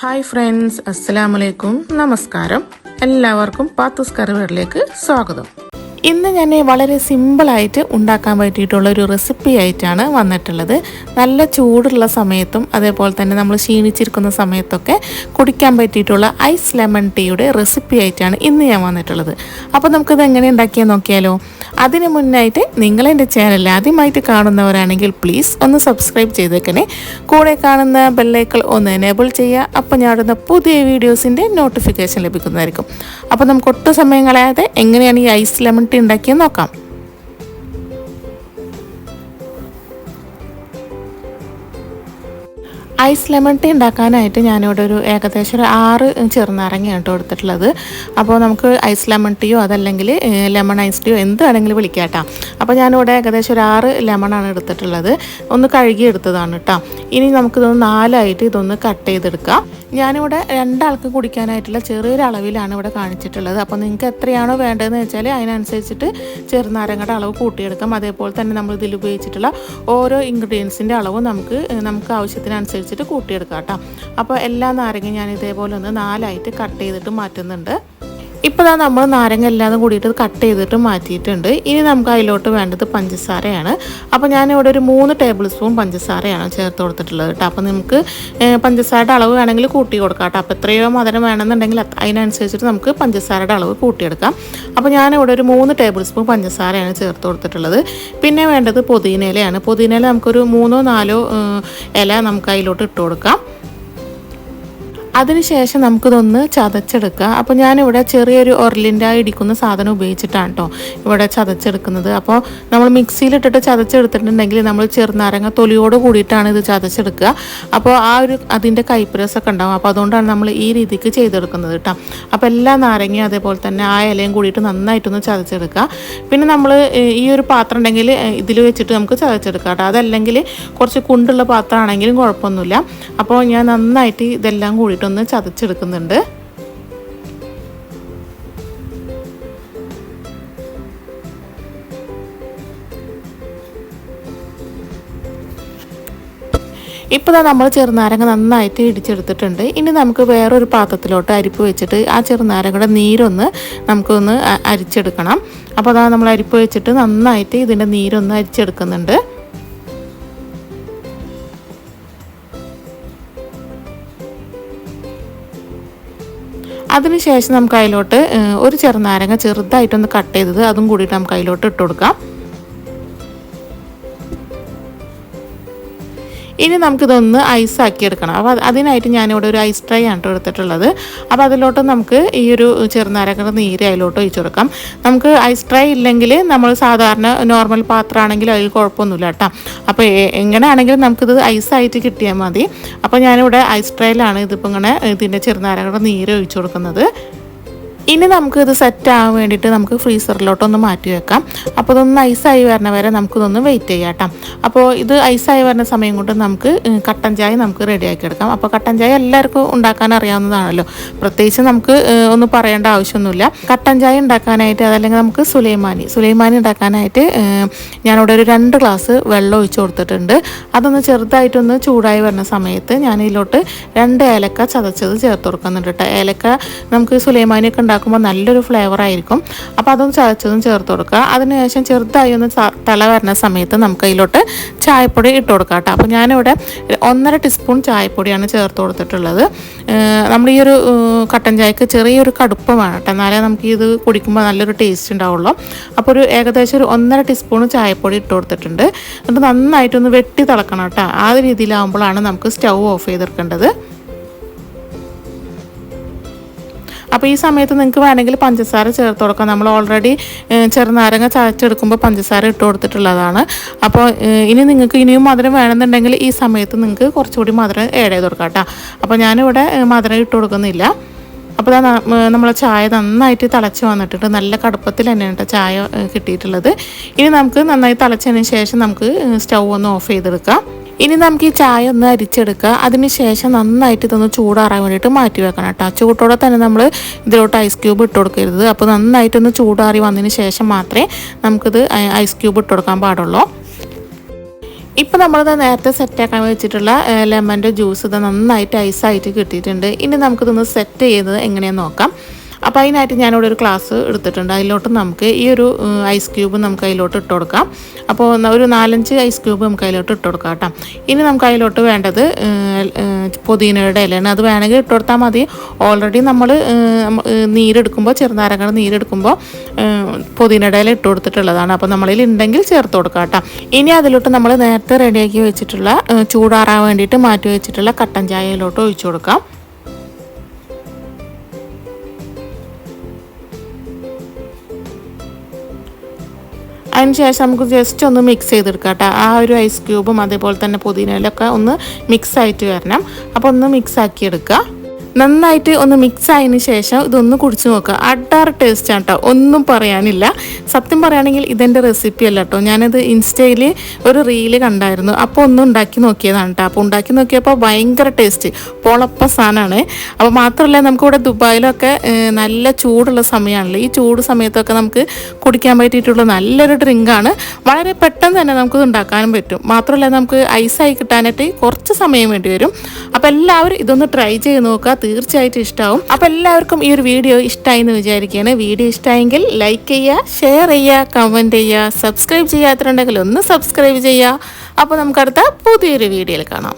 Hi friends അസ്സലാമു അലൈക്കും നമസ്കാരം എല്ലാവർക്കും പാത്തൂസ് കറിവേറിലേക്ക് സ്വാഗതം ഇന്ന് ഞാൻ വളരെ സിമ്പിളായിട്ട് ഉണ്ടാക്കാൻ പറ്റിയിട്ടുള്ള ഒരു റെസിപ്പി ആയിട്ടാണ് വന്നിട്ടുള്ളത്. നല്ല ചൂടുള്ള സമയത്തും അതേപോലെ തന്നെ നമ്മൾ ക്ഷീണിച്ചിരിക്കുന്ന സമയത്തൊക്കെ കുടിക്കാൻ പറ്റിയിട്ടുള്ള ഐസ് ലെമൺ ടീയുടെ റെസിപ്പി ആയിട്ടാണ് ഇന്ന് ഞാൻ വന്നിട്ടുള്ളത്. അപ്പോൾ നമുക്കിത് എങ്ങനെ ഉണ്ടാക്കിയാൽ നോക്കിയാലോ? അതിന് മുന്നായിട്ട് നിങ്ങൾ എന്റെ ചാനൽ ആദ്യമായിട്ട് കാണുന്നവരാണെങ്കിൽ പ്ലീസ് ഒന്ന് സബ്സ്ക്രൈബ് ചെയ്തേക്കണേ. കൂടെ കാണുന്ന ബെല്ലൈക്കൾ ഒന്ന് എനേബിൾ ചെയ്യുക. അപ്പോൾ ഞാൻ ഇടുന്ന പുതിയ വീഡിയോസിന്റെ നോട്ടിഫിക്കേഷൻ ലഭിക്കുന്നതായിരിക്കും. അപ്പോൾ നമുക്ക് ഒട്ടും സമയം കളയാതെ എങ്ങനെയാണ് ഈ ഐസ് ലെമൺ ടീ ഉണ്ടാക്കിയെന്ന് നോക്കാം. ഐസ് ലെമൺ ടീ ഉണ്ടാക്കാനായിട്ട് ഞാനിവിടെ ഒരു ഏകദേശം ഒരു ആറ് ചെറുനാരങ്ങയാണ് കേട്ടോ എടുത്തിട്ടുള്ളത്. അപ്പോൾ നമുക്ക് ഐസ് ലെമൺ ടീയോ അതല്ലെങ്കിൽ ലെമൺ ഐസ് ടീയോ എന്ത് വേണമെങ്കിലും വിളിക്കാം കേട്ടോ അപ്പോൾ ഞാനിവിടെ ഏകദേശം ഒരു ആറ് ലെമണാണ് എടുത്തിട്ടുള്ളത്. ഒന്ന് കഴുകി എടുത്തതാണ് കേട്ടോ. ഇനി നമുക്കിതൊന്ന് നാലായിട്ട് ഇതൊന്ന് കട്ട് ചെയ്തെടുക്കാം. ഞാനിവിടെ രണ്ടാൾക്ക് കുടിക്കാനായിട്ടുള്ള ചെറിയൊരു അളവിലാണ് ഇവിടെ കാണിച്ചിട്ടുള്ളത്. അപ്പോൾ നിങ്ങൾക്ക് എത്രയാണോ വേണ്ടതെന്ന് വെച്ചാൽ അതിനനുസരിച്ചിട്ട് ചെറുനാരങ്ങയുടെ അളവ് കൂട്ടിയെടുക്കാം. അതേപോലെ തന്നെ നമ്മൾ ഇതിൽ ഉപയോഗിച്ചിട്ടുള്ള ഓരോ ഇൻഗ്രീഡിയൻസിന്റെ അളവും നമുക്ക് നമുക്ക് ആവശ്യത്തിനനുസരിച്ചിട്ട് കൂട്ടിയെടുക്കാം കേട്ടോ. അപ്പോൾ എല്ലാ നാരങ്ങയും ഞാൻ ഇതേപോലെ ഒന്ന് നാലായിട്ട് കട്ട് ചെയ്തിട്ട് മാറ്റുന്നുണ്ട്. ഇപ്പോൾ ദാ നമ്മൾ നാരങ്ങ എല്ലാം കൂടിയിട്ട് കട്ട് ചെയ്തിട്ട് മാറ്റിയിട്ടുണ്ട്. ഇനി നമുക്ക് അതിലോട്ട് വേണ്ടത് പഞ്ചസാരയാണ്. അപ്പോൾ ഞാനിവിടെ ഒരു മൂന്ന് ടേബിൾ സ്പൂൺ പഞ്ചസാരയാണ് ചേർത്ത് കൊടുത്തിട്ടുള്ളത് കേട്ടോ. അപ്പോൾ നമുക്ക് പഞ്ചസാരയുടെ അളവ് വേണമെങ്കിൽ കൂട്ടി കൊടുക്കാം കേട്ടോ. അപ്പോൾ എത്രയോ മധുരം വേണമെന്നുണ്ടെങ്കിൽ അത് അതിനനുസരിച്ചിട്ട് നമുക്ക് പഞ്ചസാരയുടെ അളവ് കൂട്ടിയെടുക്കാം. അപ്പോൾ ഞാനിവിടെ ഒരു മൂന്ന് ടേബിൾ സ്പൂൺ പഞ്ചസാരയാണ് ചേർത്ത് കൊടുത്തിട്ടുള്ളത്. പിന്നെ വേണ്ടത് പുതിനയിലയാണ്. പുതിനയില നമുക്കൊരു മൂന്നോ നാലോ ഇല നമുക്ക് അതിലോട്ട് ഇട്ട് കൊടുക്കാം. അതിനുശേഷം നമുക്കിതൊന്ന് ചതച്ചെടുക്കുക. അപ്പോൾ ഞാനിവിടെ ചെറിയൊരു ഒരലിന്റെ ഇടിക്കുന്ന സാധനം ഉപയോഗിച്ചിട്ടാണ് കേട്ടോ ഇവിടെ ചതച്ചെടുക്കുന്നത്. അപ്പോൾ നമ്മൾ മിക്സിയിലിട്ടിട്ട് ചതച്ചെടുത്തിട്ടുണ്ടെങ്കിൽ നമ്മൾ ചെറുനാരങ്ങ തൊലിയോട് കൂടിയിട്ടാണ് ഇത് ചതച്ചെടുക്കുക. അപ്പോൾ ആ ഒരു അതിന്റെ കൈപ്രസൊക്കെ ഉണ്ടാവും. അപ്പോൾ അതുകൊണ്ടാണ് നമ്മൾ ഈ രീതിക്ക് ചെയ്തെടുക്കുന്നത് കേട്ടോ അപ്പോൾ എല്ലാ നാരങ്ങയും അതേപോലെ തന്നെ ആ ഇലയും കൂടിയിട്ട് നന്നായിട്ടൊന്ന് ചതച്ചെടുക്കുക. പിന്നെ നമ്മൾ ഈ ഒരു പാത്രം ഉണ്ടെങ്കിൽ ഇതിൽ വെച്ചിട്ട് നമുക്ക് ചതച്ചെടുക്കാം കേട്ടോ അതല്ലെങ്കിൽ കുറച്ച് കുണ്ടുള്ള പാത്രമാണെങ്കിലും കുഴപ്പമൊന്നുമില്ല. അപ്പോൾ ഞാൻ നന്നായിട്ട് ഇതെല്ലാം കൂടിയിട്ടൊന്ന് ചതച്ചെടുക്കുന്നുണ്ട്. ഇപ്പോൾ നമ്മൾ ചെറുനാരങ്ങ നന്നായിട്ട് ഇടിച്ചെടുത്തിട്ടുണ്ട്. ഇനി നമുക്ക് വേറൊരു പാത്രത്തിലോട്ട് അരിപ്പ് വെച്ചിട്ട് ആ ചെറുനാരങ്ങയുടെ നീരൊന്ന് നമുക്കൊന്ന് അരിച്ചെടുക്കണം. അപ്പോൾ അതാ നമ്മൾ അരിപ്പ് വെച്ചിട്ട് നന്നായിട്ട് ഇതിന്റെ നീരൊന്ന് അരിച്ചെടുക്കുന്നുണ്ട്. അതിനുശേഷം നമുക്ക് അതിലോട്ട് ഒരു ചെറുനാരങ്ങ ചെറുതായിട്ടൊന്ന് കട്ട് ചെയ്തത് അതും കൂടിയിട്ട് നമുക്ക് അതിലോട്ട് ഇട്ട് കൊടുക്കാം. ഇനി നമുക്കിതൊന്ന് ഐസ് ആക്കി എടുക്കണം അപ്പോൾ അത് അതിനായിട്ട് ഞാനിവിടെ ഒരു ഐസ് ട്രൈ ആണ് എടുത്തിട്ടുള്ളത്. അപ്പോൾ അതിലോട്ട് നമുക്ക് ഈ ഒരു ചെറുനാരങ്ങയുടെ നീര് അതിലോട്ട് ഒഴിച്ചു കൊടുക്കാം. നമുക്ക് ഐസ് ട്രൈ ഇല്ലെങ്കിൽ നമ്മൾ സാധാരണ നോർമൽ പാത്രമാണെങ്കിൽ അതിൽ കുഴപ്പമൊന്നുമില്ല കേട്ടോ അപ്പോൾ എങ്ങനെയാണെങ്കിലും നമുക്കിത് ഐസായിട്ട് കിട്ടിയാൽ മതി. അപ്പോൾ ഞാനിവിടെ ഐസ് ട്രൈയിലാണ് ഇതിപ്പോൾ ഇങ്ങനെ ഇതിന്റെ ചെറുനാരങ്ങയുടെ നീര് ഒഴിച്ചു കൊടുക്കുന്നത്. ഇനി നമുക്ക് ഇത് സെറ്റ് ആവാൻ വേണ്ടിയിട്ട് നമുക്ക് ഫ്രീസറിലോട്ടൊന്ന് മാറ്റി വെക്കാം. അപ്പോൾ ഇതൊന്ന് ഐസായി വരണ വരെ നമുക്കിതൊന്ന് വെയിറ്റ് ചെയ്യാം കേട്ടോ. അപ്പോൾ ഇത് ഐസായി വരുന്ന സമയം കൊണ്ട് നമുക്ക് കട്ടൻ ചായ നമുക്ക് റെഡിയാക്കി എടുക്കാം. അപ്പോൾ കട്ടൻ ചായ എല്ലാവർക്കും ഉണ്ടാക്കാൻ അറിയാവുന്നതാണല്ലോ. പ്രത്യേകിച്ച് നമുക്ക് ഒന്ന് പറയേണ്ട ആവശ്യമൊന്നുമില്ല. കട്ടൻ ചായ ഉണ്ടാക്കാനായിട്ട് അതല്ലെങ്കിൽ നമുക്ക് സുലൈമാനി സുലൈമാനി ഉണ്ടാക്കാനായിട്ട് ഞാനിവിടെ ഒരു രണ്ട് ഗ്ലാസ് വെള്ളം ഒഴിച്ചു കൊടുത്തിട്ടുണ്ട്. അതൊന്ന് ചെറുതായിട്ടൊന്ന് ചൂടായി വരുന്ന സമയത്ത് ഞാൻ ഇതിലോട്ട് രണ്ട് ഏലക്ക ചതച്ചത് ചേർത്ത് കൊടുക്കുന്നുണ്ട് കേട്ടോ. ഏലക്ക നമുക്ക് സുലൈമാനിയൊക്കെ ഉണ്ടാക്കുമ്പോൾ നല്ലൊരു ഫ്ലേവർ ആയിരിക്കും. അപ്പോൾ അതൊന്ന് ചതച്ചതും ചേർത്ത് കൊടുക്കുക. അതിനുശേഷം ചെറുതായി ഒന്ന് തല വരുന്ന സമയത്ത് നമുക്ക് അതിലോട്ട് ചായപ്പൊടി ഇട്ട് കൊടുക്കാം കേട്ടോ. അപ്പോൾ ഞാനിവിടെ ഒന്നര ടീസ്പൂൺ ചായപ്പൊടിയാണ് ചേർത്ത് കൊടുത്തിട്ടുള്ളത്. നമ്മൾ ഈ ഒരു കട്ടൻ ചായക്ക് ചെറിയൊരു കടുപ്പം വേണം കേട്ടോ. എന്നാലേ നമുക്ക് ഇത് കുടിക്കുമ്പോൾ നല്ലൊരു ടേസ്റ്റ് ഉണ്ടാവുള്ളൂ. അപ്പോൾ ഒരു ഏകദേശം ഒരു ഒന്നര ടീസ്പൂൺ ചായപ്പൊടി ഇട്ട് കൊടുത്തിട്ടുണ്ട്. എന്നിട്ട് നന്നായിട്ടൊന്ന് വെട്ടി തിളക്കണം കേട്ടോ. ആ രീതിയിലാവുമ്പോഴാണ് നമുക്ക് സ്റ്റൗ ഓഫ് ചെയ്തെടുക്കേണ്ടത്. അപ്പോൾ ഈ സമയത്ത് നിങ്ങൾക്ക് വേണമെങ്കിൽ പഞ്ചസാര ചേർത്ത് കൊടുക്കാം. നമ്മൾ ഓൾറെഡി ചെറുനാരങ്ങ ചതച്ചെടുക്കുമ്പോൾ പഞ്ചസാര ഇട്ട് കൊടുത്തിട്ടുള്ളതാണ്. അപ്പോൾ ഇനി നിങ്ങൾക്ക് ഇനിയും മധുരം വേണമെന്നുണ്ടെങ്കിൽ ഈ സമയത്ത് നിങ്ങൾക്ക് കുറച്ചുകൂടി മധുരം ആഡ് ചെയ്ത് കൊടുക്കാം കേട്ടോ അപ്പോൾ ഞാനിവിടെ മധുരം ഇട്ട് കൊടുക്കുന്നില്ല. അപ്പോൾ നമ്മളെ ചായ നന്നായിട്ട് തിളച്ച് വന്നിട്ടുണ്ട്. നല്ല കടുപ്പത്തിൽ തന്നെയാണ് കേട്ടോ ചായ കിട്ടിയിട്ടുള്ളത്. ഇനി നമുക്ക് നന്നായി തിളച്ചതിന് ശേഷം നമുക്ക് സ്റ്റൗ ഒന്ന് ഓഫ് ചെയ്തെടുക്കാം. ഇനി നമുക്ക് ഈ ചായ ഒന്ന് അരിച്ചെടുക്കുക. അതിനുശേഷം നന്നായിട്ട് ഇതൊന്ന് ചൂടാറാൻ വേണ്ടിയിട്ട് മാറ്റി വെക്കണം കേട്ടോ. ചൂട്ടോടെ തന്നെ നമ്മൾ ഇതിലോട്ട് ഐസ് ക്യൂബ് ഇട്ട് കൊടുക്കരുത്. അപ്പോൾ നന്നായിട്ടൊന്ന് ചൂടാറി വന്നതിന് ശേഷം മാത്രമേ നമുക്കിത് ഐസ് ക്യൂബ് ഇട്ട് കൊടുക്കാൻ പാടുള്ളൂ. ഇപ്പം നമ്മളിത് നേരത്തെ സെറ്റാക്കാൻ വെച്ചിട്ടുള്ള ലെമന്റെ ജ്യൂസ് ഇത് നന്നായിട്ട് ഐസായിട്ട് കിട്ടിയിട്ടുണ്ട്. ഇനി നമുക്കിതൊന്ന് സെറ്റ് ചെയ്യുന്നത് എങ്ങനെയാണെന്ന് നോക്കാം. അപ്പോൾ അതിനായിട്ട് ഞാനിവിടെ ഒരു ക്ലാസ് എടുത്തിട്ടുണ്ട്. അതിലോട്ട് നമുക്ക് ഈ ഒരു ഐസ് ക്യൂബ് നമുക്ക് അതിലോട്ട് ഇട്ട് കൊടുക്കാം. അപ്പോൾ ഒരു നാലഞ്ച് ഐസ് ക്യൂബ് നമുക്ക് അതിലോട്ട് ഇട്ട് കൊടുക്കാം കേട്ടോ. ഇനി നമുക്ക് അതിലോട്ട് വേണ്ടത് പുതിനയുടെ ഇലയാണ്. അത് വേണമെങ്കിൽ ഇട്ട് കൊടുത്താൽ മതി. ഓൾറെഡി നമ്മൾ നീരെടുക്കുമ്പോൾ ചെറുനാരങ്ങയുടെ നീരെടുക്കുമ്പോൾ പുതിനയുടെ ഇല ഇട്ട് കൊടുത്തിട്ടുള്ളതാണ്. അപ്പോൾ നമ്മളിൽ ഉണ്ടെങ്കിൽ ചേർത്ത് കൊടുക്കാം കേട്ടോ. ഇനി അതിലോട്ട് നമ്മൾ നേരത്തെ റെഡിയാക്കി വെച്ചിട്ടുള്ള ചൂടാറാൻ വേണ്ടിയിട്ട് മാറ്റി വെച്ചിട്ടുള്ള കട്ടൻ ചായയിലോട്ട് ഒഴിച്ചു കൊടുക്കാം. അതിന് ശേഷം നമുക്ക് ജസ്റ്റ് ഒന്ന് മിക്സ് ചെയ്തെടുക്കാം കേട്ടോ. ആ ഒരു ഐസ് ക്യൂബും അതേപോലെ തന്നെ പുതിനയിലൊക്കെ ഒന്ന് മിക്സ് ആയിട്ട് വരണം. അപ്പോൾ ഒന്ന് മിക്സ് ആക്കി എടുക്കുക നന്നായിട്ട് ഒന്ന് മിക്സ് ആയതിനു ശേഷം ഇതൊന്ന് കുടിച്ചു നോക്കുക. അഡാർ ടേസ്റ്റ് ആണ് കേട്ടോ ഒന്നും പറയാനില്ല. സത്യം പറയുകയാണെങ്കിൽ ഇതെന്റെ റെസിപ്പി അല്ല കേട്ടോ ഞാനത് ഇൻസ്റ്റയിൽ ഒരു റീൽ കണ്ടായിരുന്നു. അപ്പോൾ ഒന്ന് ഉണ്ടാക്കി നോക്കിയതാണ് കേട്ടോ അപ്പോൾ ഉണ്ടാക്കി നോക്കിയപ്പോൾ ഭയങ്കര ടേസ്റ്റ് പൊളപ്പ സാധനമാണ്. അപ്പോൾ മാത്രമല്ല നമുക്കിവിടെ ദുബായിലൊക്കെ നല്ല ചൂടുള്ള സമയമാണല്ലോ. ഈ ചൂട് സമയത്തൊക്കെ നമുക്ക് കുടിക്കാൻ പറ്റിയിട്ടുള്ള നല്ലൊരു ഡ്രിങ്കാണ് വളരെ പെട്ടെന്ന് തന്നെ നമുക്കിത് ഉണ്ടാക്കാനും പറ്റും. മാത്രമല്ല നമുക്ക് ഐസായി കിട്ടാനായിട്ട് കുറച്ച് സമയം വേണ്ടി വരും. അപ്പോൾ എല്ലാവരും ഇതൊന്ന് ട്രൈ ചെയ്ത് നോക്കുക. തീർച്ചയായിട്ടും ഇഷ്ടമാവും അപ്പോൾ എല്ലാവർക്കും ഈ ഒരു വീഡിയോ ഇഷ്ടമായി എന്ന് വിചാരിക്കുകയാണ്. വീഡിയോ ഇഷ്ടമായെങ്കിൽ ലൈക്ക് ചെയ്യുക ഷെയർ ചെയ്യുക കമന്റ് ചെയ്യുക സബ്സ്ക്രൈബ് ചെയ്യാത്തതുണ്ടെങ്കിൽ ഒന്ന് സബ്സ്ക്രൈബ് ചെയ്യുക. അപ്പോൾ നമുക്കടുത്ത പുതിയൊരു വീഡിയോയിൽ കാണാം.